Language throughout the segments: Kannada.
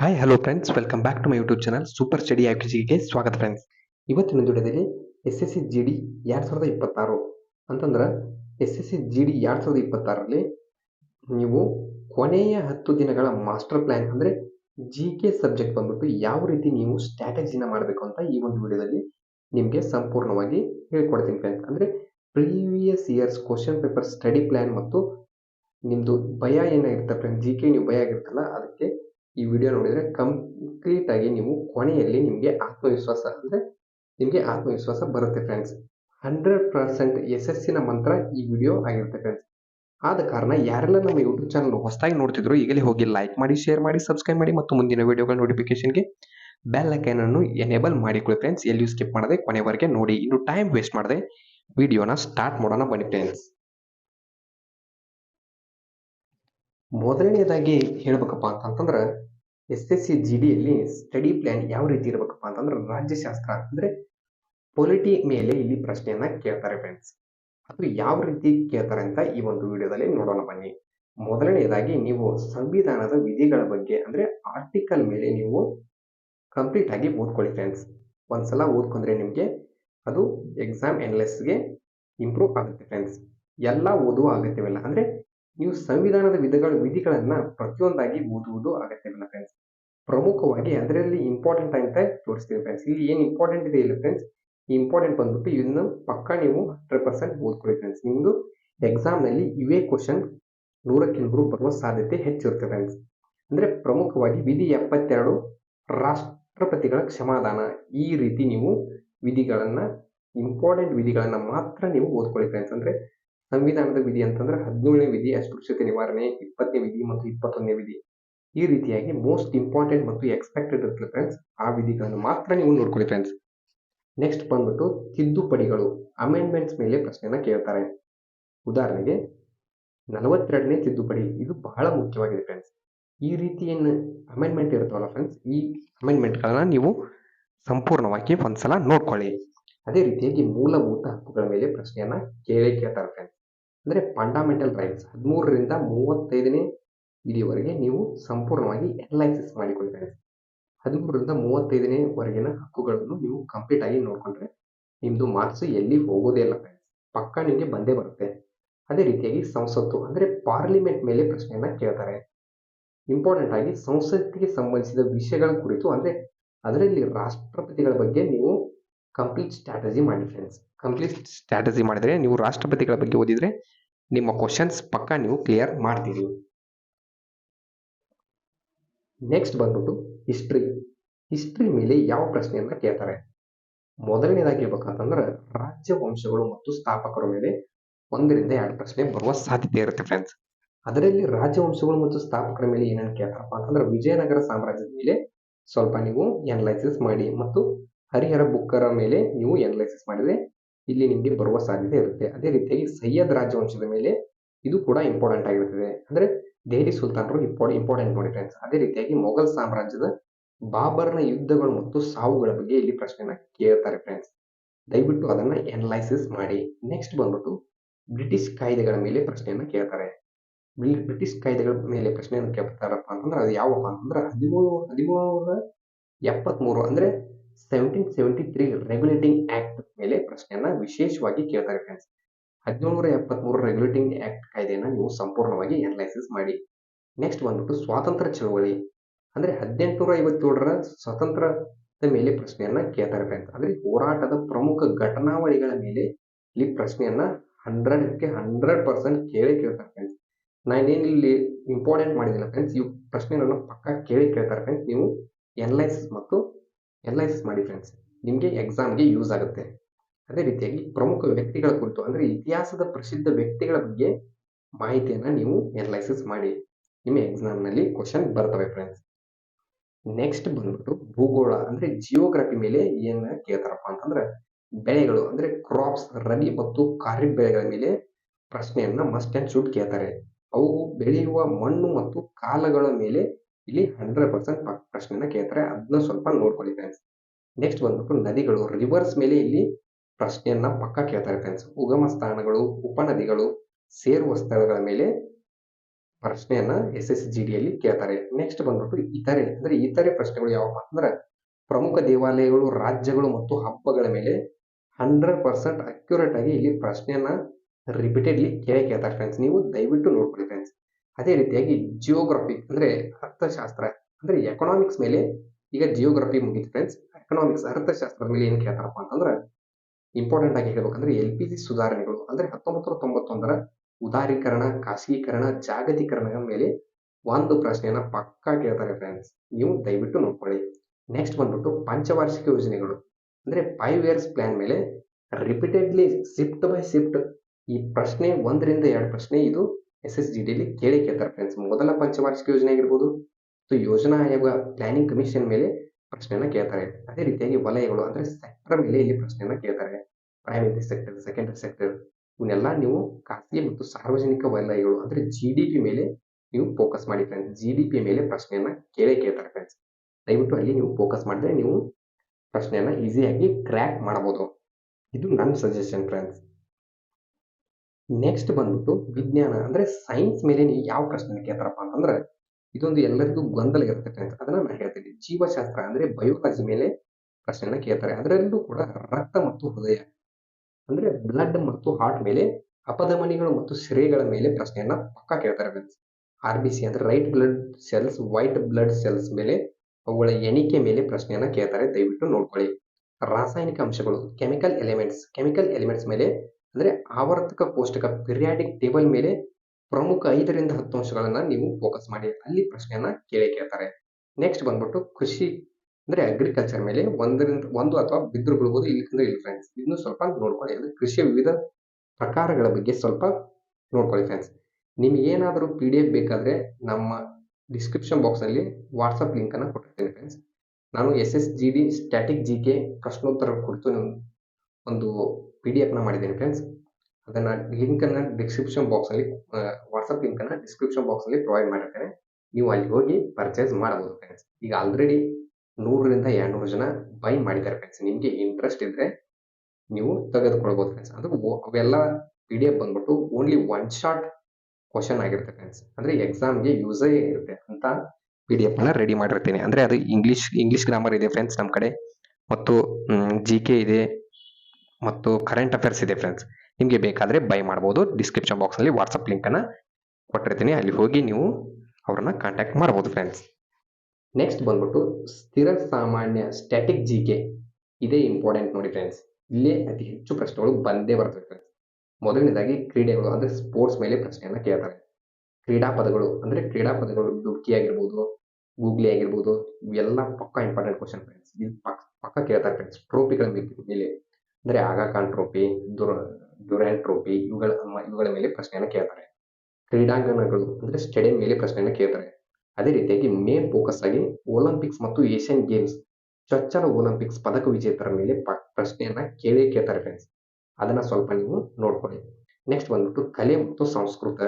Hi hello friends welcome back to my YouTube channel super study ಗೆ ಸ್ವಾಗತ ಫ್ರೆಂಡ್ಸ್ ಇವತ್ತಿನ ದುಡಿಯೋದಲ್ಲಿ S S C G D ಎರಡು ಸಾವಿರದ ಇಪ್ಪತ್ತಾರು ಅಂತಂದ್ರೆ S S C G D ಎರಡು ಸಾವಿರದ ಇಪ್ಪತ್ತಾರರಲ್ಲಿ ನೀವು ಕೊನೆಯ ಹತ್ತು ದಿನಗಳ ಮಾಸ್ಟರ್ ಪ್ಲ್ಯಾನ್ ಅಂದರೆ ಜಿ ಕೆ ಸಬ್ಜೆಕ್ಟ್ ಬಂದ್ಬಿಟ್ಟು ಯಾವ ರೀತಿ ನೀವು ಸ್ಟ್ರಾಟಜಿನ ಮಾಡಬೇಕು ಅಂತ ಈ ಒಂದು ವಿಡಿಯೋದಲ್ಲಿ ನಿಮಗೆ ಸಂಪೂರ್ಣವಾಗಿ ಹೇಳ್ಕೊಡ್ತೀನಿ ಫ್ರೆಂಡ್ಸ್ ಅಂದರೆ previous years question paper study plan ಮತ್ತು ನಿಮ್ಮದು ಭಯ ಏನಾಗಿರುತ್ತೆ ಫ್ರೆಂಡ್ಸ್ ಜಿ ಕೆ ನೀವು ಭಯ ಆಗಿರ್ತಲ್ಲ ಅದಕ್ಕೆ ಈ ವಿಡಿಯೋ ನೋಡಿದರೆ ಕಂಪ್ಲೀಟ್ ಆಗಿ ನೀವು ಕೊನೆಯಲ್ಲಿ ನಿಮಗೆ ಆತ್ಮವಿಶ್ವಾಸ ಅಂದರೆ ನಿಮಗೆ ಆತ್ಮವಿಶ್ವಾಸ ಬರುತ್ತೆ ಫ್ರೆಂಡ್ಸ್ ಹಂಡ್ರೆಡ್ ಪರ್ಸೆಂಟ್ ಯಶಸ್ಸಿನ ಮಂತ್ರ ಈ ವಿಡಿಯೋ ಆಗಿರುತ್ತೆ ಫ್ರೆಂಡ್ಸ್ ಆದ ಕಾರಣ ಯಾರೆಲ್ಲ ನಮ್ಮ ಯೂಟ್ಯೂಬ್ ಚಾನಲ್ ಹೊಸದಾಗಿ ನೋಡ್ತಿದ್ರು, ಈಗಲೇ ಹೋಗಿ ಲೈಕ್ ಮಾಡಿ ಶೇರ್ ಮಾಡಿ ಸಬ್ಸ್ಕ್ರೈಬ್ ಮಾಡಿ ಮತ್ತು ಮುಂದಿನ ವಿಡಿಯೋಗಳ ನೋಟಿಫಿಕೇಶನ್ಗೆ ಬೆಲ್ ಅನ್ನು ಎನೇಬಲ್ ಮಾಡಿಕೊಳ್ಳಿ ಫ್ರೆಂಡ್ಸ್ ಎಲ್ಲಿಯೂ ಸ್ಕಿಪ್ ಮಾಡದೆ ಕೊನೆವರೆಗೆ ನೋಡಿ. ಇನ್ನು ಟೈಮ್ ವೇಸ್ಟ್ ಮಾಡದೆ ವಿಡಿಯೋನ ಸ್ಟಾರ್ಟ್ ಮಾಡೋಣ ಬನ್ನಿ ಫ್ರೆಂಡ್ಸ್ ಮೊದಲನೇದಾಗಿ ಹೇಳ್ಬೇಕಪ್ಪ ಅಂತಂತಂದ್ರೆ, ಎಸ್ ಎಸ್ ಸಿ ಜಿ ಡಿಯಲ್ಲಿ ಸ್ಟಡಿ ಪ್ಲಾನ್ ಯಾವ ರೀತಿ ಇರಬೇಕಪ್ಪ ಅಂತಂದ್ರೆ, ರಾಜ್ಯಶಾಸ್ತ್ರ ಅಂದ್ರೆ ಪೊಲಿಟಿ ಮೇಲೆ ಇಲ್ಲಿ ಪ್ರಶ್ನೆಯನ್ನ ಕೇಳ್ತಾರೆ ಫ್ರೆಂಡ್ಸ್ ಅದು ಯಾವ ರೀತಿ ಕೇಳ್ತಾರೆ ಅಂತ ಈ ಒಂದು ವಿಡಿಯೋದಲ್ಲಿ ನೋಡೋಣ ಬನ್ನಿ. ಮೊದಲನೆಯದಾಗಿ ನೀವು ಸಂವಿಧಾನದ ವಿಧಿಗಳ ಬಗ್ಗೆ ಅಂದ್ರೆ ಆರ್ಟಿಕಲ್ ಮೇಲೆ ನೀವು ಕಂಪ್ಲೀಟ್ ಆಗಿ ಓದ್ಕೊಳ್ಳಿ ಫ್ರೆಂಡ್ಸ್ ಒಂದ್ಸಲ ಓದ್ಕೊಂಡ್ರೆ ನಿಮಗೆ ಅದು ಎಕ್ಸಾಮ್ ಎನ್ಲೆಸ್ಗೆ ಇಂಪ್ರೂವ್ ಆಗುತ್ತೆ ಫ್ರೆಂಡ್ಸ್ ಎಲ್ಲ ಓದುವ ಅಗತ್ಯವಿಲ್ಲ. ಅಂದ್ರೆ ನೀವು ಸಂವಿಧಾನದ ವಿಧಗಳ ವಿಧಿಗಳನ್ನ ಪ್ರತಿಯೊಂದಾಗಿ ಓದುವುದು ಅಗತ್ಯವಿಲ್ಲ ಫ್ರೆಂಡ್ಸ್ ಪ್ರಮುಖವಾಗಿ ಅದರಲ್ಲಿ ಇಂಪಾರ್ಟೆಂಟ್ ಅಂತ ತೋರಿಸ್ತೀವಿ ಫ್ರೆಂಡ್ಸ್ ಇಲ್ಲಿ ಏನು ಇಂಪಾರ್ಟೆಂಟ್ ಇದೆ ಇಲ್ಲ ಫ್ರೆಂಡ್ಸ್ ಇಂಪಾರ್ಟೆಂಟ್ ಬಂದ್ಬಿಟ್ಟು ಇದನ್ನು ಪಕ್ಕ ನೀವು ಹಂಡ್ರೆಡ್ ಪರ್ಸೆಂಟ್ ಓದ್ಕೊಳ್ಳಿ ಫ್ರೆಂಡ್ಸ್ ನಿಮ್ಮದು ಎಕ್ಸಾಮ್ನಲ್ಲಿ ಇವೇ ಕ್ವಶನ್ ನೂರಕ್ಕೆ ನೂರು ಬರುವ ಸಾಧ್ಯತೆ ಹೆಚ್ಚಿರುತ್ತೆ ಫ್ರೆಂಡ್ಸ್ ಅಂದರೆ ಪ್ರಮುಖವಾಗಿ ವಿಧಿ ಎಪ್ಪತ್ತೆರಡು ರಾಷ್ಟ್ರಪತಿಗಳ ಕ್ಷಮಾದಾನ. ಈ ರೀತಿ ನೀವು ವಿಧಿಗಳನ್ನ ಇಂಪಾರ್ಟೆಂಟ್ ವಿಧಿಗಳನ್ನ ಮಾತ್ರ ನೀವು ಓದ್ಕೊಳ್ಳಿ ಫ್ರೆಂಡ್ಸ್ ಅಂದ್ರೆ ಸಂವಿಧಾನದ ವಿಧಿ ಅಂತಂದ್ರೆ ಹದಿನೇಳನೇ ವಿಧಿ, ಅಸ್ಪೃಶ್ಯತೆ ನಿವಾರಣೆ, ಇಪ್ಪತ್ತನೇ ವಿಧಿ ಮತ್ತು ಇಪ್ಪತ್ತೊಂದನೇ ವಿಧಿ. ಈ ರೀತಿಯಾಗಿ ಮೋಸ್ಟ್ ಇಂಪಾರ್ಟೆಂಟ್ ಮತ್ತು ಎಕ್ಸ್ಪೆಕ್ಟೆಡ್ ಇರುತ್ತೆ ಫ್ರೆಂಡ್ಸ್ ಆ ವಿಧಿಗಳನ್ನು ಮಾತ್ರ ನೀವು ನೋಡ್ಕೊಳ್ಳಿ ಫ್ರೆಂಡ್ಸ್ ನೆಕ್ಸ್ಟ್ ಬಂದ್ಬಿಟ್ಟು ತಿದ್ದುಪಡಿಗಳು ಅಮೆಂಡ್ಮೆಂಟ್ಸ್ ಮೇಲೆ ಪ್ರಶ್ನೆಯನ್ನ ಕೇಳ್ತಾರೆ. ಉದಾಹರಣೆಗೆ, ನಲವತ್ತೆರಡನೇ ತಿದ್ದುಪಡಿ, ಇದು ಬಹಳ ಮುಖ್ಯವಾಗಿದೆ ಫ್ರೆಂಡ್ಸ್ ಈ ರೀತಿ ಏನು ಅಮೆಂಡ್ಮೆಂಟ್ ಇರುತ್ತವಲ್ಲ ಫ್ರೆಂಡ್ಸ್ ಈ ಅಮೆಂಡ್ಮೆಂಟ್ಗಳನ್ನ ನೀವು ಸಂಪೂರ್ಣವಾಗಿ ಒಂದ್ಸಲ ನೋಡ್ಕೊಳ್ಳಿ. ಅದೇ ರೀತಿಯಾಗಿ ಮೂಲಭೂತ ಹಕ್ಕುಗಳ ಮೇಲೆ ಪ್ರಶ್ನೆಯನ್ನ ಕೇಳೇ ಕೇಳ್ತಾರೆ ಫ್ರೆಂಡ್ಸ್ ಅಂದ್ರೆ ಫಂಡಮೆಂಟಲ್ ರೈಟ್ಸ್ ಹದಿಮೂರರಿಂದ ಮೂವತ್ತೈದನೇ ಇಡಿಯವರೆಗೆ ನೀವು ಸಂಪೂರ್ಣವಾಗಿ ಅನಲೈಸಿಸ್ ಮಾಡಿಕೊಳ್ತಾರೆ. ಹದಿಮೂರರಿಂದ ಮೂವತ್ತೈದನೇ ವರೆಗಿನ ಹಕ್ಕುಗಳನ್ನು ನೀವು ಕಂಪ್ಲೀಟ್ ಆಗಿ ನೋಡ್ಕೊಂಡ್ರೆ ನಿಮ್ಮದು ಮಾರ್ಕ್ಸ್ ಎಲ್ಲಿ ಹೋಗೋದೇ ಇಲ್ಲ ಫ್ರೆಂಡ್ಸ್ ಪಕ್ಕ ನಿಮಗೆ ಬಂದೇ ಬರುತ್ತೆ. ಅದೇ ರೀತಿಯಾಗಿ ಸಂಸತ್ತು, ಅಂದರೆ ಪಾರ್ಲಿಮೆಂಟ್ ಮೇಲೆ ಪ್ರಶ್ನೆಯನ್ನು ಕೇಳ್ತಾರೆ. ಇಂಪಾರ್ಟೆಂಟ್ ಆಗಿ ಸಂಸತ್ತಿಗೆ ಸಂಬಂಧಿಸಿದ ವಿಷಯಗಳ ಕುರಿತು, ಅಂದರೆ ಅದರಲ್ಲಿ ರಾಷ್ಟ್ರಪತಿಗಳ ಬಗ್ಗೆ ನೀವು ಕಂಪ್ಲೀಟ್ ಸ್ಟ್ರಾಟಜಿ ಮಾಡಿ ಫ್ರೆಂಡ್ಸ್ ಕಂಪ್ಲೀಟ್ ಸ್ಟ್ರಾಟಜಿ ಮಾಡಿದ್ರೆ ನೀವು ರಾಷ್ಟ್ರಪತಿಗಳ ಬಗ್ಗೆ ಓದಿದ್ರೆ ನಿಮ್ಮ ಕ್ವಶನ್ಸ್ ಪಕ್ಕ ನೀವು ಕ್ಲಿಯರ್ ಮಾಡ್ತೀರಿ. ನೆಕ್ಸ್ಟ್ ಬಂದ್ಬಿಟ್ಟು ಹಿಸ್ಟ್ರಿ ಹಿಸ್ಟ್ರಿ ಮೇಲೆ ಯಾವ ಪ್ರಶ್ನೆಯನ್ನು ಕೇಳ್ತಾರೆ? ಮೊದಲನೇದಾಗಿ ಹೇಳ್ಬೇಕಂತಂದ್ರೆ ರಾಜ್ಯ ವಂಶಗಳು ಮತ್ತು ಸ್ಥಾಪಕರ ಮೇಲೆ ಒಂದರಿಂದ ಎರಡು ಪ್ರಶ್ನೆ ಬರುವ ಸಾಧ್ಯತೆ ಇರುತ್ತೆ ಫ್ರೆಂಡ್ಸ್ ಅದರಲ್ಲಿ ರಾಜವಂಶಗಳು ಮತ್ತು ಸ್ಥಾಪಕರ ಮೇಲೆ ಏನೇನು ಕೇಳ್ತಾರಪ್ಪ ಅಂತಂದ್ರೆ ವಿಜಯನಗರ ಸಾಮ್ರಾಜ್ಯದ ಮೇಲೆ ಸ್ವಲ್ಪ ನೀವು ಎನಲೈಸಿಸ್ ಮಾಡಿ ಮತ್ತು ಹರಿಹರ ಬುಕ್ಕರ ಮೇಲೆ ನೀವು ಎನಲೈಸಿಸ್ ಮಾಡಿದ್ರೆ ಇಲ್ಲಿ ನಿಮಗೆ ಬರುವ ಸಾಧ್ಯತೆ ಇರುತ್ತೆ. ಅದೇ ರೀತಿಯಾಗಿ ಸಯ್ಯದ್ ರಾಜವಂಶದ ಮೇಲೆ ಇದು ಕೂಡ ಇಂಪಾರ್ಟೆಂಟ್ ಆಗಿರುತ್ತದೆ ಅಂದ್ರೆ ದೆಹಲಿ ಸುಲ್ತಾನರು ಇಂಪಾರ್ಟೆಂಟ್ ನೋಡಿ ಫ್ರೆಂಡ್ಸ್ ಅದೇ ರೀತಿಯಾಗಿ ಮೊಘಲ್ ಸಾಮ್ರಾಜ್ಯದ ಬಾಬರ್ನ ಯುದ್ಧಗಳು ಮತ್ತು ಸಾವುಗಳ ಬಗ್ಗೆ ಇಲ್ಲಿ ಪ್ರಶ್ನೆಯನ್ನ ಕೇಳ್ತಾರೆ ಫ್ರೆಂಡ್ಸ್ ದಯವಿಟ್ಟು ಅದನ್ನ ಎನಲೈಸಿಸ್ ಮಾಡಿ. ನೆಕ್ಸ್ಟ್ ಬಂದ್ಬಿಟ್ಟು ಬ್ರಿಟಿಷ್ ಕಾಯ್ದೆಗಳ ಮೇಲೆ ಪ್ರಶ್ನೆಯನ್ನ ಕೇಳ್ತಾರೆ. ಬ್ರಿಟಿಷ್ ಕಾಯ್ದೆಗಳ ಮೇಲೆ ಪ್ರಶ್ನೆಯನ್ನು ಕೇಳ್ತಾರಪ್ಪ ಅಂತಂದ್ರೆ ಅದು ಯಾವಪ್ಪ ಅಂತಂದ್ರೆ ಹದಿಮೂರು ಹದಿಮೂರ ಎಪ್ಪತ್ಮೂರು ಅಂದ್ರೆ seventeen seventy three regulating act ಮೇಲೆ ಪ್ರಶ್ನೆಯನ್ನ ವಿಶೇಷವಾಗಿ ಕೇಳ್ತಾರೆ ಫ್ರೆಂಡ್ಸ್ ಹದಿನೇಳನೂರ ಎಪ್ಪತ್ಮೂರು ರೆಗ್ಯುಲೇಟಿಂಗ್ ಆಕ್ಟ್ ಕಾಯ್ದೆಯನ್ನ ನೀವು ಸಂಪೂರ್ಣವಾಗಿ ಅನಲೈಸಿಸ್ ಮಾಡಿ. ನೆಕ್ಸ್ಟ್ ಬಂದ್ಬಿಟ್ಟು ಸ್ವಾತಂತ್ರ್ಯ ಚಳವಳಿ. ಅಂದ್ರೆ ಹದಿನೆಂಟುನೂರ ಐವತ್ತೇಳರ ಸ್ವತಂತ್ರದ ಮೇಲೆ ಪ್ರಶ್ನೆಯನ್ನ ಕೇಳ್ತಾರೆ ಫ್ರೆಂಡ್ಸ್ ಅಂದ್ರೆ ಹೋರಾಟದ ಪ್ರಮುಖ ಘಟನಾವಳಿಗಳ ಮೇಲೆ ಇಲ್ಲಿ ಪ್ರಶ್ನೆಯನ್ನ ಹಂಡ್ರೆಡ್ಗೆ ಹಂಡ್ರೆಡ್ ಪರ್ಸೆಂಟ್ ಕೇಳೇ ಕೇಳ್ತಾರೆ ಫ್ರೆಂಡ್ಸ್ ನಾನೇನು ಇಲ್ಲಿ ಇಂಪಾರ್ಟೆಂಟ್ ಮಾಡಿದಿಲ್ಲ ಫ್ರೆಂಡ್ಸ್ ಈ ಪ್ರಶ್ನೆಗಳನ್ನ ಪಕ್ಕ ಕೇಳಿ ಕೇಳ್ತಾರೆ ಫ್ರೆಂಡ್ಸ್ ನೀವು ಎನಲೈಸಿಸ್ ಮತ್ತು ಎನಲೈಸಿಸ್ ಮಾಡಿ ಫ್ರೆಂಡ್ಸ್ ನಿಮಗೆ ಎಕ್ಸಾಮ್ಗೆ ಯೂಸ್ ಆಗುತ್ತೆ. ಅದೇ ರೀತಿಯಾಗಿ ಪ್ರಮುಖ ವ್ಯಕ್ತಿಗಳ ಕುರಿತು, ಅಂದರೆ ಇತಿಹಾಸದ ಪ್ರಸಿದ್ಧ ವ್ಯಕ್ತಿಗಳ ಬಗ್ಗೆ ಮಾಹಿತಿಯನ್ನು ನೀವು ಎನಲೈಸಿಸ್ ಮಾಡಿ. ನಿಮ್ಮ ಎಕ್ಸಾಮ್ನಲ್ಲಿ ಕ್ವಶನ್ ಬರ್ತವೆ ಫ್ರೆಂಡ್ಸ್ ನೆಕ್ಸ್ಟ್ ಬಂದ್ಬಿಟ್ಟು ಭೂಗೋಳ, ಅಂದರೆ ಜಿಯೋಗ್ರಫಿ ಮೇಲೆ ಏನ ಕೇಳ್ತಾರಪ್ಪ ಅಂತಂದ್ರೆ ಬೆಳೆಗಳು, ಅಂದರೆ ಕ್ರಾಪ್ಸ್ ರಬಿ ಮತ್ತು ಖಾರಿಫ್ ಬೆಳೆಗಳ ಮೇಲೆ ಪ್ರಶ್ನೆಯನ್ನು ಮಸ್ಟ್ ಆ್ಯಂಡ್ ಶೂಟ್ ಕೇಳ್ತಾರೆ. ಅವು ಬೆಳೆಯುವ ಮಣ್ಣು ಮತ್ತು ಕಾಲಗಳ ಮೇಲೆ ಇಲ್ಲಿ ಹಂಡ್ರೆಡ್ ಪರ್ಸೆಂಟ್ ಪ್ರಶ್ನೆನ ಕೇಳ್ತಾರೆ ಅದನ್ನ ಸ್ವಲ್ಪ ನೋಡ್ಕೊಳ್ಳಿ ಫ್ರೆಂಡ್ಸ್ ನೆಕ್ಸ್ಟ್ ಬಂದ್ಬಿಟ್ಟು ನದಿಗಳು ರಿವರ್ಸ್ ಮೇಲೆ ಇಲ್ಲಿ ಪ್ರಶ್ನೆಯನ್ನ ಪಕ್ಕ ಕೇಳ್ತಾರೆ ಫ್ರೆಂಡ್ಸ್ ಉಗಮ ಸ್ಥಾನಗಳು, ಉಪನದಿಗಳು ಸೇರುವ ಸ್ಥಳಗಳ ಮೇಲೆ ಪ್ರಶ್ನೆಯನ್ನ ಎಸ್ ಎಸ್ ಜಿ ಡಿಯಲ್ಲಿ ಕೇಳ್ತಾರೆ. ನೆಕ್ಸ್ಟ್ ಬಂದ್ಬಿಟ್ಟು ಇತರೆ, ಅಂದ್ರೆ ಇತರೆ ಪ್ರಶ್ನೆಗಳು ಯಾವಪ್ಪ ಅಂದ್ರೆ ಪ್ರಮುಖ ದೇವಾಲಯಗಳು, ರಾಜ್ಯಗಳು ಮತ್ತು ಹಬ್ಬಗಳ ಮೇಲೆ ಹಂಡ್ರೆಡ್ ಪರ್ಸೆಂಟ್ ಅಕ್ಯುರೇಟ್ ಆಗಿ ಇಲ್ಲಿ ಪ್ರಶ್ನೆಯನ್ನ ರಿಪೀಟೆಡ್ಲಿ ಕೇಳಿ ಕೇಳ್ತಾರೆ ಫ್ರೆಂಡ್ಸ್ ನೀವು ದಯವಿಟ್ಟು ನೋಡ್ಕೊಳ್ಳಿ ಫ್ರೆಂಡ್ಸ್ ಅದೇ ರೀತಿಯಾಗಿ ಜಿಯೋಗ್ರಫಿ ಅಂದ್ರೆ ಅರ್ಥಶಾಸ್ತ್ರ ಅಂದ್ರೆ ಎಕನಾಮಿಕ್ಸ್ ಮೇಲೆ ಈಗ ಜಿಯೋಗ್ರಫಿ ಮುಗಿತು ಫ್ರೆಂಡ್ಸ್ ಎಕನಾಮಿಕ್ಸ್ ಅರ್ಥಶಾಸ್ತ್ರದ ಮೇಲೆ ಏನ್ ಕೇಳ್ತಾರಪ್ಪ ಅಂತಂದ್ರೆ ಇಂಪಾರ್ಟೆಂಟ್ ಆಗಿ ಹೇಳ್ಬೇಕಂದ್ರೆ ಎಲ್ ಪಿ ಜಿ ಸುಧಾರಣೆಗಳು ಅಂದ್ರೆ ಹತ್ತೊಂಬತ್ತು ತೊಂಬತ್ತೊಂದರ ಉದಾರೀಕರಣ, ಖಾಸಗೀಕರಣ, ಜಾಗತೀಕರಣದ ಮೇಲೆ ಒಂದು ಪ್ರಶ್ನೆಯನ್ನ ಪಕ್ಕಾ ಕೇಳ್ತಾರೆ ಫ್ರೆಂಡ್ಸ್ ನೀವು ದಯವಿಟ್ಟು ನೋಡ್ಕೊಳ್ಳಿ. ನೆಕ್ಸ್ಟ್ ಬಂದ್ಬಿಟ್ಟು ಪಂಚವಾರ್ಷಿಕ ಯೋಜನೆಗಳು ಅಂದ್ರೆ ಫೈವ್ ಇಯರ್ಸ್ ಪ್ಲಾನ್ ಮೇಲೆ ರಿಪೀಟೆಡ್ಲಿ ಶಿಫ್ಟ್ ಬೈ ಶಿಫ್ಟ್ ಈ ಪ್ರಶ್ನೆ ಒಂದರಿಂದ ಎರಡು ಪ್ರಶ್ನೆ ಇದು ಎಸ್ ಎಸ್ ಜಿ ಡಿಯಲ್ಲಿ ಕೇಳಿ ಕೇಳ್ತಾರೆ ಫ್ರೆಂಡ್ಸ್ ಮೊದಲ ಪಂಚವಾರ್ಷಿಕ ಯೋಜನೆ ಆಗಿರ್ಬೋದು ಮತ್ತು ಯೋಜನಾ ಆಯೋಗ ಪ್ಲಾನಿಂಗ್ ಕಮಿಷನ್ ಮೇಲೆ ಪ್ರಶ್ನೆಯನ್ನ ಕೇಳ್ತಾರೆ. ಅದೇ ರೀತಿಯಾಗಿ ವಲಯಗಳು ಅಂದ್ರೆ ಸೆಕ್ಟರ್ ಮೇಲೆ ಇಲ್ಲಿ ಪ್ರಶ್ನೆಯನ್ನ ಕೇಳ್ತಾರೆ. ಪ್ರೈಮರಿ ಸೆಕ್ಟರ್ ಸೆಕೆಂಡರಿ ಸೆಕ್ಟರ್ ಇವನ್ನೆಲ್ಲ ನೀವು ಖಾಸಗಿ ಮತ್ತು ಸಾರ್ವಜನಿಕ ವಲಯಗಳು ಅಂದ್ರೆ ಜಿ ಡಿ ಪಿ ಮೇಲೆ ನೀವು ಫೋಕಸ್ ಮಾಡಿ ಫ್ರೆಂಡ್ಸ್ ಜಿ ಡಿ ಪಿ ಮೇಲೆ ಪ್ರಶ್ನೆಯನ್ನ ಕೇಳಿ ಕೇಳ್ತಾರೆ ಫ್ರೆಂಡ್ಸ್ ದಯವಿಟ್ಟು ಅಲ್ಲಿ ನೀವು ಫೋಕಸ್ ಮಾಡಿದ್ರೆ ನೀವು ಪ್ರಶ್ನೆಯನ್ನ ಈಸಿಯಾಗಿ ಕ್ರ್ಯಾಕ್ ಮಾಡಬಹುದು. ಇದು ನನ್ನ ಸಜೆಷನ್ ಫ್ರೆಂಡ್ಸ್ ನೆಕ್ಸ್ಟ್ ಬಂದ್ಬಿಟ್ಟು ವಿಜ್ಞಾನ, ಅಂದ್ರೆ ಸೈನ್ಸ್ ಮೇಲೆ ನೀವು ಯಾವ ಪ್ರಶ್ನೆ ಕೇಳ್ತಾರಪ್ಪ ಅಂತಂದ್ರೆ, ಇದೊಂದು ಎಲ್ಲರಿಗೂ ಗೊಂದಲ ಫ್ರೆಂಡ್ಸ್ ಅದನ್ನ ನಾನು ಹೇಳ್ತೀನಿ ಜೀವಶಾಸ್ತ್ರ ಅಂದ್ರೆ ಬಯೋಲಜಿ ಮೇಲೆ ಪ್ರಶ್ನೆಯನ್ನ ಕೇಳ್ತಾರೆ. ಅದರಲ್ಲೂ ಕೂಡ ರಕ್ತ ಮತ್ತು ಹೃದಯ, ಅಂದ್ರೆ ಬ್ಲಡ್ ಮತ್ತು ಹಾರ್ಟ್ ಮೇಲೆ ಅಪಧಮನಿಗಳು ಮತ್ತು ಸಿರೆಗಳ ಮೇಲೆ ಪ್ರಶ್ನೆಯನ್ನ ಪಕ್ಕ ಕೇಳ್ತಾರೆ ಫ್ರೆಂಡ್ಸ್ ಆರ್ ಬಿ ಸಿ ಅಂದ್ರೆ right blood cells white blood cells ಮೇಲೆ ಅವುಗಳ ಎಣಿಕೆ ಮೇಲೆ ಪ್ರಶ್ನೆಯನ್ನ ಕೇಳ್ತಾರೆ. ದಯವಿಟ್ಟು ನೋಡ್ಕೊಳ್ಳಿ. ರಾಸಾಯನಿಕ ಅಂಶಗಳು ಕೆಮಿಕಲ್ ಎಲಿಮೆಂಟ್ಸ್ ಕೆಮಿಕಲ್ ಎಲಿಮೆಂಟ್ಸ್ ಮೇಲೆ ಅಂದ್ರೆ ಆವರ್ತಕ ಕೋಷ್ಟಕ ಪಿರಿಯಾಡಿಕ್ ಟೇಬಲ್ ಮೇಲೆ ಪ್ರಮುಖ ಐದರಿಂದ ಹತ್ತು ಅಂಶಗಳನ್ನು ನೀವು ಫೋಕಸ್ ಮಾಡಿ, ಅಲ್ಲಿ ಪ್ರಶ್ನೆಯನ್ನು ಕೇಳಿ ಕೇಳ್ತಾರೆ. ನೆಕ್ಸ್ಟ್ ಬಂದ್ಬಿಟ್ಟು ಕೃಷಿ ಅಂದರೆ ಅಗ್ರಿಕಲ್ಚರ್ ಮೇಲೆ ಒಂದರಿಂದ, ಒಂದು ಅಥವಾ ಬಿದ್ರು ಬಿಡ್ಬೋದು ಇಲ್ಲಿಂದ ಇಲ್ಲಿ ಫ್ರೆಂಡ್ಸ್ ಇದನ್ನು ಸ್ವಲ್ಪ ನೋಡ್ಕೊಳ್ಳಿ. ಅಂದರೆ ಕೃಷಿಯ ವಿವಿಧ ಪ್ರಕಾರಗಳ ಬಗ್ಗೆ ಸ್ವಲ್ಪ ನೋಡ್ಕೊಳ್ಳಿ ಫ್ರೆಂಡ್ಸ್ ನಿಮ್ಗೆ ಏನಾದರೂ ಪಿ ಡಿ ಎಫ್ ಬೇಕಾದರೆ ನಮ್ಮ ಡಿಸ್ಕ್ರಿಪ್ಷನ್ ಬಾಕ್ಸಲ್ಲಿ ವಾಟ್ಸಪ್ ಲಿಂಕನ್ನು ಕೊಟ್ಟಿರ್ತೀನಿ ಕೊಟ್ಟಿರ್ತೇನೆ ಫ್ರೆಂಡ್ಸ್ ನಾನು S S G D static G K ಪ್ರಶ್ನೋತ್ತರ ಕುರಿತು ಒಂದು ಪಿ ಡಿ ಎಫ್ನ ಮಾಡಿದ್ದೀನಿ ಫ್ರೆಂಡ್ಸ್ ಅದನ್ನು ಲಿಂಕನ್ನು ಡಿಸ್ಕ್ರಿಪ್ಷನ್ ಬಾಕ್ಸಲ್ಲಿ ವಾಟ್ಸಪ್ ಲಿಂಕನ್ನು ಡಿಸ್ಕ್ರಿಪ್ಷನ್ ಬಾಕ್ಸಲ್ಲಿ ಪ್ರೊವೈಡ್ ಮಾಡಿರ್ತೇನೆ. ನೀವು ಅಲ್ಲಿ ಹೋಗಿ ಪರ್ಚೇಸ್ ಮಾಡಬಹುದು ಫ್ರೆಂಡ್ಸ್ ಈಗ ಆಲ್ರೆಡಿ ನೂರರಿಂದ ಎರಡ್ನೂರು ಜನ ಬೈ ಮಾಡಿದ್ದಾರೆ ಫ್ರೆಂಡ್ಸ್ ನಿಮಗೆ ಇಂಟ್ರೆಸ್ಟ್ ಇದ್ದರೆ ನೀವು ತೆಗೆದುಕೊಳ್ಬೋದು ಫ್ರೆಂಡ್ಸ್ ಅದು ಅವೆಲ್ಲ ಪಿ ಡಿ ಎಫ್ ಬಂದ್ಬಿಟ್ಟು ಓನ್ಲಿ ಒನ್ ಶಾಟ್ ಕ್ವಶನ್ ಆಗಿರುತ್ತೆ ಫ್ರೆಂಡ್ಸ್ ಅಂದರೆ ಎಕ್ಸಾಮ್ಗೆ ಯೂಸೇ ಇರುತ್ತೆ ಅಂತ ಪಿ ಡಿ ಎಫ್ನ ರೆಡಿ ಮಾಡಿರ್ತೀನಿ. ಅಂದರೆ ಅದು ಇಂಗ್ಲೀಷ್ ಇಂಗ್ಲೀಷ್ ಗ್ರಾಮರ್ ಇದೆ ಫ್ರೆಂಡ್ಸ್ ನಮ್ಮ ಕಡೆ. ಮತ್ತು ಜಿ ಕೆ ಇದೆ. ಮತ್ತು ಕರೆಂಟ್ ಅಫೇರ್ಸ್ ಇದೆ ಫ್ರೆಂಡ್ಸ್ ನಿಮಗೆ ಬೇಕಾದ್ರೆ ಬೈ ಮಾಡ್ಬೋದು. ಡಿಸ್ಕ್ರಿಪ್ಷನ್ ಬಾಕ್ಸ್ ಅಲ್ಲಿ ವಾಟ್ಸಪ್ ಲಿಂಕ್ ಅನ್ನ ಕೊಟ್ಟಿರ್ತೀನಿ. ಅಲ್ಲಿ ಹೋಗಿ ನೀವು ಅವರನ್ನು ಕಾಂಟ್ಯಾಕ್ಟ್ ಮಾಡ್ಬೋದು ಫ್ರೆಂಡ್ಸ್ ನೆಕ್ಸ್ಟ್ ಬಂದ್ಬಿಟ್ಟು ಸ್ಥಿರ ಸಾಮಾನ್ಯ ಸ್ಟ್ಯಾಟಿಕ್ ಜಿ ಕೆ ಇದೇ ಇಂಪಾರ್ಟೆಂಟ್ ನೋಡಿ ಫ್ರೆಂಡ್ಸ್ ಇಲ್ಲೇ ಅತಿ ಹೆಚ್ಚು ಪ್ರಶ್ನೆಗಳು ಬಂದೇ ಬರ್ತವೆ ಫ್ರೆಂಡ್ಸ್ ಮೊದಲನೇದಾಗಿ ಕ್ರೀಡೆಗಳು ಅಂದ್ರೆ ಸ್ಪೋರ್ಟ್ಸ್ ಮೇಲೆ ಪ್ರಶ್ನೆಯನ್ನು ಕೇಳ್ತಾರೆ. ಕ್ರೀಡಾ ಪದಗಳು ಅಂದ್ರೆ ಕ್ರೀಡಾ ಪದಗಳು ಆಗಿರ್ಬೋದು, ಗೂಗ್ಲಿ ಆಗಿರ್ಬೋದು, ಇವೆಲ್ಲ ಪಕ್ಕ ಇಂಪಾರ್ಟೆಂಟ್ ಕ್ವಶನ್ ಫ್ರೆಂಡ್ಸ್ ಇದು ಪಕ್ಕ ಪಕ್ಕ ಕೇಳ್ತಾರೆ ಫ್ರೆಂಡ್ಸ್ ಟ್ರೋಫಿಗಳ ಮೇಲೆ. ಅಂದ್ರೆ ಆಗಾ ಖಾನ್ ಟ್ರೋಫಿ, ದುರ ಡ್ಯೂರಾಂಡ್ ಟ್ರೋಫಿ, ಇವುಗಳ ಇವುಗಳ ಮೇಲೆ ಪ್ರಶ್ನೆಯನ್ನು ಕೇಳ್ತಾರೆ. ಕ್ರೀಡಾಂಗಣಗಳು ಅಂದ್ರೆ ಸ್ಟೇಡಿಯಂ ಮೇಲೆ ಪ್ರಶ್ನೆಯನ್ನು ಕೇಳ್ತಾರೆ. ಅದೇ ರೀತಿಯಾಗಿ ಮೇನ್ ಫೋಕಸ್ ಆಗಿ ಒಲಿಂಪಿಕ್ಸ್ ಮತ್ತು ಏಷ್ಯನ್ ಗೇಮ್ಸ್, ಚೊಚ್ಚಲ ಒಲಿಂಪಿಕ್ಸ್ ಪದಕ ವಿಜೇತರ ಮೇಲೆ ಪ್ರಶ್ನೆಯನ್ನ ಕೇಳೇ ಕೇಳ್ತಾರೆ ಫ್ರೆಂಡ್ಸ್ ಅದನ್ನ ಸ್ವಲ್ಪ ನೀವು ನೋಡ್ಕೊಳ್ಳಿ. ನೆಕ್ಸ್ಟ್ ಬಂದ್ಬಿಟ್ಟು ಕಲೆ ಮತ್ತು ಸಂಸ್ಕೃತ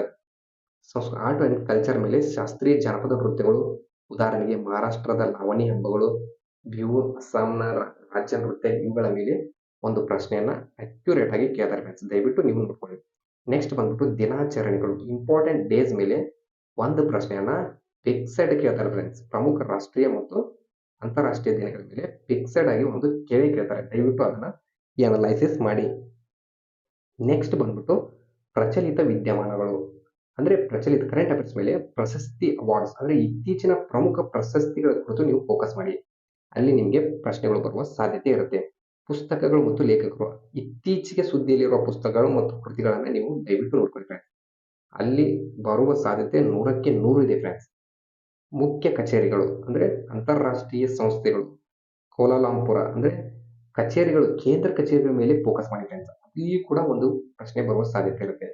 ಸಂಸ್ಕೃ ಆರ್ಟ್ ಅಂಡ್ ಕಲ್ಚರ್ ಮೇಲೆ ಶಾಸ್ತ್ರೀಯ ಜನಪದ ನೃತ್ಯಗಳು, ಉದಾಹರಣೆಗೆ ಮಹಾರಾಷ್ಟ್ರದ ಲಾವಣಿ ಹಬ್ಬಗಳು ಬಿಹು ಅಸ್ಸಾಂನ ರಾಜ್ಯ ನೃತ್ಯ ಇವುಗಳ ಮೇಲೆ ಒಂದು ಪ್ರಶ್ನೆಯನ್ನ ಅಕ್ಯುರೇಟ್ ಆಗಿ ಕೇಳ್ತಾರೆ ಫ್ರೆಂಡ್ಸ್ ದಯವಿಟ್ಟು ನೀವು ನೋಡ್ಕೊಳ್ಳಿ. ನೆಕ್ಸ್ಟ್ ಬಂದ್ಬಿಟ್ಟು ದಿನಾಚರಣೆಗಳು ಇಂಪಾರ್ಟೆಂಟ್ ಡೇಸ್ ಮೇಲೆ ಒಂದು ಪ್ರಶ್ನೆಯನ್ನ ಫಿಕ್ಸೆಡ್ ಕೇಳ್ತಾರೆ ಫ್ರೆಂಡ್ಸ್ ಪ್ರಮುಖ ರಾಷ್ಟ್ರೀಯ ಮತ್ತು ಅಂತಾರಾಷ್ಟ್ರೀಯ ದಿನಗಳ ಮೇಲೆ ಫಿಕ್ಸೆಡ್ ಆಗಿ ಒಂದು ಕೇಳಿ ಕೇಳ್ತಾರೆ. ದಯವಿಟ್ಟು ಅದನ್ನ ಅನಲೈಸಿಸ್ ಮಾಡಿ. ನೆಕ್ಸ್ಟ್ ಬಂದ್ಬಿಟ್ಟು ಪ್ರಚಲಿತ ವಿದ್ಯಮಾನಗಳು. ಅಂದ್ರೆ ಪ್ರಚಲಿತ ಕರೆಂಟ್ ಅಫೇರ್ಸ್ ಮೇಲೆ ಪ್ರಶಸ್ತಿ ಅವಾರ್ಡ್ಸ್ ಅಂದ್ರೆ ಇತ್ತೀಚಿನ ಪ್ರಮುಖ ಪ್ರಶಸ್ತಿಗಳ ಕುರಿತು ನೀವು ಫೋಕಸ್ ಮಾಡಿ. ಅಲ್ಲಿ ನಿಮಗೆ ಪ್ರಶ್ನೆಗಳು ಬರುವ ಸಾಧ್ಯತೆ ಇರುತ್ತೆ. ಪುಸ್ತಕಗಳು ಮತ್ತು ಲೇಖಕರು. ಇತ್ತೀಚೆಗೆ ಸುದ್ದಿಯಲ್ಲಿರುವ ಪುಸ್ತಕಗಳು ಮತ್ತು ಕೃತಿಗಳನ್ನ ನೀವು ದಯವಿಟ್ಟು ನೋಡ್ಕೊಳ್ಳಿ ಫ್ರೆಂಡ್ಸ್ ಅಲ್ಲಿ ಬರುವ ಸಾಧ್ಯತೆ ನೂರಕ್ಕೆ ನೂರು ಇದೆ ಫ್ರೆಂಡ್ಸ್ ಮುಖ್ಯ ಕಚೇರಿಗಳು ಅಂದ್ರೆ ಅಂತಾರಾಷ್ಟ್ರೀಯ ಸಂಸ್ಥೆಗಳು. ಕೋಲಾಲಾಂಪುರ ಅಂದ್ರೆ ಕಚೇರಿಗಳು, ಕೇಂದ್ರ ಕಚೇರಿಗಳ ಮೇಲೆ ಫೋಕಸ್ ಮಾಡಿ ಫ್ರೆಂಡ್ಸ್ ಅಲ್ಲಿ ಕೂಡ ಒಂದು ಪ್ರಶ್ನೆ ಬರುವ ಸಾಧ್ಯತೆ ಇರುತ್ತೆ.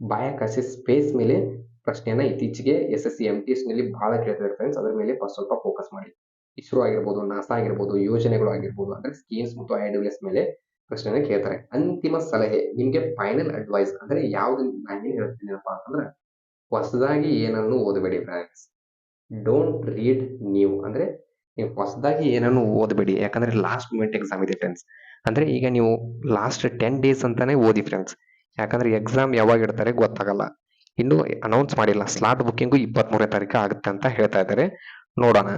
ಬಾಹ್ಯಾಕಾಶ ಸ್ಪೇಸ್ ಮೇಲೆ ಪ್ರಶ್ನೆಯನ್ನ ಇತ್ತೀಚೆಗೆ S S C M T ಎಸ್ನಲ್ಲಿ ಬಹಳ ಕೇಳ್ತಾ ಫ್ರೆಂಡ್ಸ್ ಅದ್ರ ಮೇಲೆ ಸ್ವಲ್ಪ ಫೋಕಸ್ ಮಾಡಿ. ಇಸ್ರೋ ಆಗಿರ್ಬೋದು ನಾಸಾ ಆಗಿರ್ಬೋದು, ಯೋಜನೆಗಳು ಆಗಿರ್ಬೋದು, ಅಂದ್ರೆ ಸ್ಕೀಮ್ಸ್ ಮತ್ತು ಐ ಡಬ್ಲ್ಯೂ ಎಸ್ ಮೇಲೆ ಪ್ರಶ್ನೆನ ಕೇಳ್ತಾರೆ. ಅಂತಿಮ ಸಲಹೆ, ನಿಮಗೆ ಫೈನಲ್ ಅಡ್ವೈಸ್ ಅಂದ್ರೆ ಯಾವ್ದು ನಾನು ಏನ್ ಹೇಳ್ತೀನಪ್ಪ ಅಂತಂದ್ರೆ, ಹೊಸದಾಗಿ ಏನನ್ನು ಓದಬೇಡಿ ಫ್ರೆಂಡ್ಸ್ ಡೋಂಟ್ ರೀಡ್ ನ್ಯೂ ಅಂದ್ರೆ ನೀವು ಹೊಸದಾಗಿ ಏನನ್ನು ಓದಬೇಡಿ, ಯಾಕಂದ್ರೆ ಲಾಸ್ಟ್ ಮೂಮೆಂಟ್ ಎಕ್ಸಾಮ್ ಇದೆ ಫ್ರೆಂಡ್ಸ್ ಅಂದ್ರೆ ಈಗ ನೀವು ಲಾಸ್ಟ್ ಟೆನ್ ಡೇಸ್ ಅಂತಾನೆ ಓದಿ ಫ್ರೆಂಡ್ಸ್ ಯಾಕಂದ್ರೆ ಎಕ್ಸಾಮ್ ಯಾವಾಗ ಇಡ್ತಾರೆ ಗೊತ್ತಾಗಲ್ಲ. ಇನ್ನು ಅನೌನ್ಸ್ ಮಾಡಿಲ್ಲ ಸ್ಲಾಟ್ ಬುಕ್ಕಿಂಗು ಇಪ್ಪತ್ತ್ ಮೂರನೇ ತಾರೀಕು ಆಗುತ್ತೆ ಅಂತ ಹೇಳ್ತಾ ಇದ್ದಾರೆ. ನೋಡೋಣ.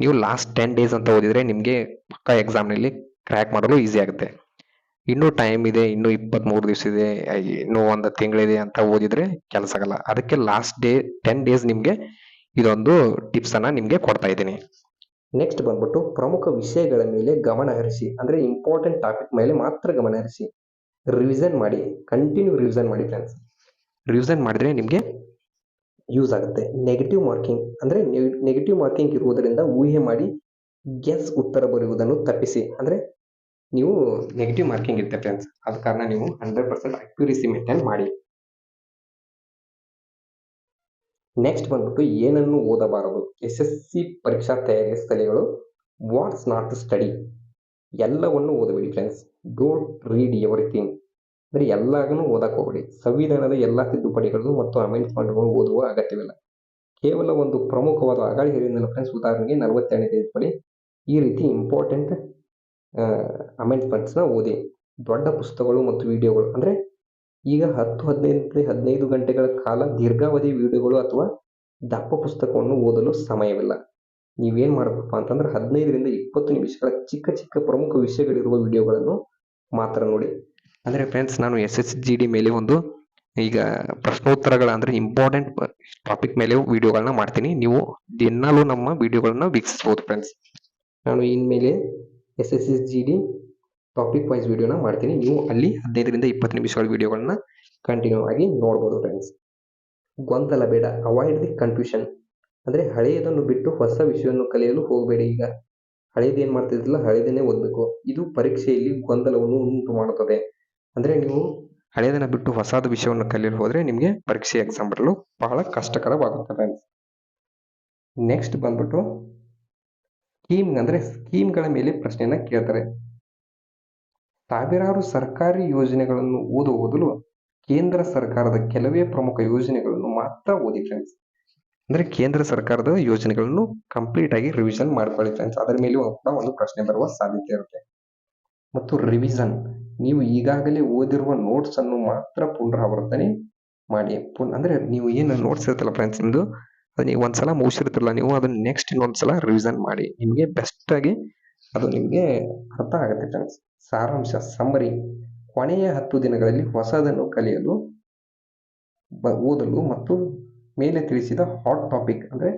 ನೀವು ಲಾಸ್ಟ್ ಟೆನ್ ಡೇಸ್ ಅಂತ ಓದಿದ್ರೆ ನಿಮಗೆ ಪಕ್ಕ ಎಕ್ಸಾಮ್ನಲ್ಲಿ ಕ್ರ್ಯಾಕ್ ಮಾಡಲು ಈಸಿ ಆಗುತ್ತೆ. ಇನ್ನೂ ಟೈಮ್ ಇದೆ, ಇನ್ನೂ ಇಪ್ಪತ್ತ್ಮೂರು ದಿವಸ ಇದೆ ಇನ್ನೂ ಒಂದು ತಿಂಗಳಿದೆ ಅಂತ ಓದಿದ್ರೆ ಕೆಲಸ ಆಗಲ್ಲ. ಅದಕ್ಕೆ ಲಾಸ್ಟ್ ಡೇ ಟೆನ್ ಡೇಸ್ ನಿಮಗೆ ಇದೊಂದು ಟಿಪ್ಸ್ ಅನ್ನ ನಿಮಗೆ ಕೊಡ್ತಾ ಇದ್ದೀನಿ. ನೆಕ್ಸ್ಟ್ ಬಂದ್ಬಿಟ್ಟು ಪ್ರಮುಖ ವಿಷಯಗಳ ಮೇಲೆ ಗಮನ ಹರಿಸಿ, ಅಂದ್ರೆ ಇಂಪಾರ್ಟೆಂಟ್ ಟಾಪಿಕ್ ಮೇಲೆ ಮಾತ್ರ ಗಮನ ಹರಿಸಿ ರಿವಿಷನ್ ಮಾಡಿ ಕಂಟಿನ್ಯೂ ರಿವಿಷನ್ ಮಾಡಿ ಫ್ರೆಂಡ್ಸ್ ರಿವಿಷನ್ ಮಾಡಿದ್ರೆ ನಿಮಗೆ ಯೂಸ್ ಆಗುತ್ತೆ. ನೆಗೆಟಿವ್ ಮಾರ್ಕಿಂಗ್ ಅಂದರೆ ನೆಗೆಟಿವ್ ಮಾರ್ಕಿಂಗ್ ಇರುವುದರಿಂದ ಊಹೆ ಮಾಡಿ ಗೆಸ್ ಉತ್ತರ ಬರೆಯುವುದನ್ನು ತಪ್ಪಿಸಿ. ಅಂದರೆ ನೀವು ನೆಗೆಟಿವ್ ಮಾರ್ಕಿಂಗ್ ಇರುತ್ತೆ ಫ್ರೆಂಡ್ಸ್ ಆದ ಕಾರಣ ನೀವು ಹಂಡ್ರೆಡ್ ಪರ್ಸೆಂಟ್ ಅಕ್ಯುರೇಸಿ ಮೇಂಟೈನ್ ಮಾಡಿ. ನೆಕ್ಸ್ಟ್ ಬಂದ್ಬಿಟ್ಟು ಏನನ್ನು ಓದಬಾರದು? ಎಸ್ ಎಸ್ ಸಿ ಪರೀಕ್ಷಾ ತಯಾರಿ ಸ್ಥಳಗಳು ವಾಟ್ಸ್ ನಾಟ್ ಟು ಸ್ಟಡಿ ಎಲ್ಲವನ್ನು ಓದಬೇಡಿ ಫ್ರೆಂಡ್ಸ್ ಡೋಂಟ್ ರೀಡ್ ಎವ್ರಿಥಿಂಗ್ ಅಂದರೆ ಎಲ್ಲಾಗನು ಓದಕ್ಕೆ ಹೋಗಬೇಡಿ. ಸಂವಿಧಾನದ ಎಲ್ಲ ತಿದ್ದುಪಡಿಗಳನ್ನು ಮತ್ತು ಅಮೆಂಡ್ಮೆಂಟ್ಗಳು ಓದುವ ಅಗತ್ಯವಿಲ್ಲ. ಕೇವಲ ಒಂದು ಪ್ರಮುಖವಾದ ಅಗಾಳಿ ಹಿರಿಯ ಫ್ರೆಂಡ್ಸ್ ಉದಾಹರಣೆಗೆ ನಲವತ್ತೆರಡನೇ ತಿದ್ದುಪಡಿ ಈ ರೀತಿ ಇಂಪಾರ್ಟೆಂಟ್ ಅಮೆಂಡ್ಮೆಂಟ್ಸ್ನ ಓದಿ. ದೊಡ್ಡ ಪುಸ್ತಕಗಳು ಮತ್ತು ವಿಡಿಯೋಗಳು ಅಂದರೆ ಈಗ ಹತ್ತು, ಹದಿನೈದು ಹದಿನೈದು ಗಂಟೆಗಳ ಕಾಲ ದೀರ್ಘಾವಧಿ ವಿಡಿಯೋಗಳು ಅಥವಾ ದಪ್ಪ ಪುಸ್ತಕವನ್ನು ಓದಲು ಸಮಯವಿಲ್ಲ. ನೀವೇನು ಮಾಡಬೇಕಪ್ಪ ಅಂತಂದ್ರೆ ಹದಿನೈದರಿಂದ ಇಪ್ಪತ್ತು ನಿಮಿಷಗಳ ಚಿಕ್ಕ ಚಿಕ್ಕ ಪ್ರಮುಖ ವಿಷಯಗಳಿರುವ ವಿಡಿಯೋಗಳನ್ನು ಮಾತ್ರ ನೋಡಿ. ಅಂದರೆ ಫ್ರೆಂಡ್ಸ್ ನಾನು ಎಸ್ ಎಸ್ ಜಿ ಡಿ ಮೇಲೆ ಒಂದು ಈಗ ಪ್ರಶ್ನೋತ್ತರಗಳ ಅಂದರೆ ಇಂಪಾರ್ಟೆಂಟ್ ಟಾಪಿಕ್ ಮೇಲೆ ವಿಡಿಯೋಗಳನ್ನ ಮಾಡ್ತೀನಿ. ನೀವು ದಿನಾಲೂ ನಮ್ಮ ವಿಡಿಯೋಗಳನ್ನ ವೀಕ್ಷಿಸ್ಬೋದು ಫ್ರೆಂಡ್ಸ್ ನಾನು ಇನ್ಮೇಲೆ S S S G D topic wise ವಿಡಿಯೋನ ಮಾಡ್ತೀನಿ. ನೀವು ಅಲ್ಲಿ ಹದಿನೈದರಿಂದ ಇಪ್ಪತ್ತು ನಿಮಿಷಗಳ ವಿಡಿಯೋಗಳನ್ನ ಕಂಟಿನ್ಯೂ ಆಗಿ ನೋಡ್ಬೋದು ಫ್ರೆಂಡ್ಸ್ ಗೊಂದಲ ಬೇಡ ಅವಾಯ್ಡ್ ದಿ ಕನ್ಫ್ಯೂಷನ್ ಅಂದರೆ ಹಳೆಯದನ್ನು ಬಿಟ್ಟು ಹೊಸ ವಿಷಯವನ್ನು ಕಲಿಯಲು ಹೋಗಬೇಡಿ ಈಗ. ಹಳೇದು ಏನು ಮಾಡ್ತಿದ್ದಿಲ್ಲ ಹಳೇದನ್ನೇ ಓದಬೇಕು. ಇದು ಪರೀಕ್ಷೆಯಲ್ಲಿ ಗೊಂದಲವನ್ನು ಉಂಟು ಮಾಡುತ್ತದೆ ಅಂದರೆ ನೀವು ಹಳೆಯದನ್ನ ಬಿಟ್ಟು ಹೊಸದ ವಿಷಯವನ್ನು ಕಲಿಯಲು ಹೋದರೆ ನಿಮಗೆ ಪರೀಕ್ಷೆ ಎಕ್ಸಾಮ್ ಬರಲು ಬಹಳ ಕಷ್ಟಕರವಾಗುತ್ತದೆ ನೆಕ್ಸ್ಟ್ ಬಂದ್ಬಿಟ್ಟು ಸ್ಕೀಮ್ ಅಂದರೆ ಸ್ಕೀಮ್ಗಳ ಮೇಲೆ ಪ್ರಶ್ನೆಯನ್ನ ಕೇಳ್ತಾರೆ. ಸಾವಿರಾರು ಸರ್ಕಾರಿ ಯೋಜನೆಗಳನ್ನು ಓದುವ ಓದಲು ಕೇಂದ್ರ ಸರ್ಕಾರದ ಕೆಲವೇ ಪ್ರಮುಖ ಯೋಜನೆಗಳನ್ನು ಮಾತ್ರ ಓದಿ ಫ್ರೆಂಡ್ಸ್ ಅಂದ್ರೆ ಕೇಂದ್ರ ಸರ್ಕಾರದ ಯೋಜನೆಗಳನ್ನು ಕಂಪ್ಲೀಟ್ ಆಗಿ ರಿವಿಷನ್ ಮಾಡ್ಕೊಳ್ಳಿ ಫ್ರೆಂಡ್ಸ್ ಅದರ ಮೇಲೆ ಒಂದು ಪ್ರಶ್ನೆ ಬರುವ ಸಾಧ್ಯತೆ ಇರುತ್ತೆ. ಮತ್ತು ರಿವಿಷನ್ ನೀವು ಈಗಾಗಲೇ ಓದಿರುವ ನೋಟ್ಸ್ ಅನ್ನು ಮಾತ್ರ ಪುನರಾವರ್ತನೆ ಮಾಡಿ. ಪುನ್ ಅಂದ್ರೆ ನೀವು ಏನು ನೋಟ್ಸ್ ಇರುತ್ತಲ್ಲ ಫ್ರೆಂಡ್ಸ್ ನಿಮ್ಮದು ಅದು ನೀವು ಒಂದ್ಸಲ ಮುಗಿಸಿರ್ತಿರಲ್ಲ ನೀವು ಅದನ್ನ ನೆಕ್ಸ್ಟ್ ಇನ್ನೊಂದ್ಸಲ ರಿವಿಷನ್ ಮಾಡಿ. ನಿಮಗೆ ಬೆಸ್ಟ್ ಆಗಿ ಅದು ನಿಮಗೆ ಅರ್ಥ ಆಗುತ್ತೆ ಫ್ರೆಂಡ್ಸ್ ಸಾರಾಂಶ ಸಮ್ಮರಿ ಕೊನೆಯ ಹತ್ತು ದಿನಗಳಲ್ಲಿ ಹೊಸದನ್ನು ಕಲಿಯಲು ಓದಲು ಮತ್ತು ಮೇಲೆ ತಿಳಿಸಿದ ಹಾಟ್ ಟಾಪಿಕ್ ಅಂದ್ರೆ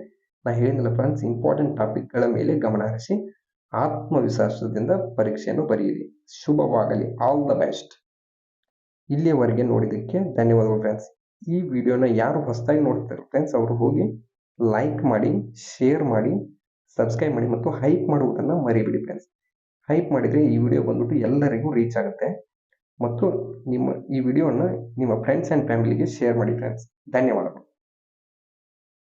ನಾ ಹೇಳಿದ್ನಲ್ಲ ಫ್ರೆಂಡ್ಸ್ ಇಂಪಾರ್ಟೆಂಟ್ ಟಾಪಿಕ್ಗಳ ಮೇಲೆ ಗಮನ ಹರಿಸಿ. ಆತ್ಮವಿಶ್ವಾಸದಿಂದ ಪರೀಕ್ಷೆಯನ್ನು ಬರೆಯಿರಿ. ಶುಭವಾಗಲಿ. ಆಲ್ ದ ಬೆಸ್ಟ್ ಇಲ್ಲಿಯವರೆಗೆ ನೋಡಿದ್ದಕ್ಕೆ ಧನ್ಯವಾದಗಳು ಫ್ರೆಂಡ್ಸ್ ಈ ವಿಡಿಯೋನ ಯಾರು ಹೊಸದಾಗಿ ನೋಡ್ತಾರೆ ಫ್ರೆಂಡ್ಸ್ ಅವರು ಹೋಗಿ ಲೈಕ್ ಮಾಡಿ ಶೇರ್ ಮಾಡಿ ಸಬ್ಸ್ಕ್ರೈಬ್ ಮಾಡಿ ಮತ್ತು ಹೈಪ್ ಮಾಡುವುದನ್ನು ಮರಿಬಿಡಿ ಫ್ರೆಂಡ್ಸ್ ಹೈಪ್ ಮಾಡಿದರೆ ಈ ವಿಡಿಯೋ ಬಂದ್ಬಿಟ್ಟು ಎಲ್ಲರಿಗೂ ರೀಚ್ ಆಗುತ್ತೆ. ಮತ್ತು ನಿಮ್ಮ ಈ ವಿಡಿಯೋನ ನಿಮ್ಮ ಫ್ರೆಂಡ್ಸ್ ಆ್ಯಂಡ್ ಫ್ಯಾಮಿಲಿಗೆ ಶೇರ್ ಮಾಡಿ ಫ್ರೆಂಡ್ಸ್ ಧನ್ಯವಾದಗಳು.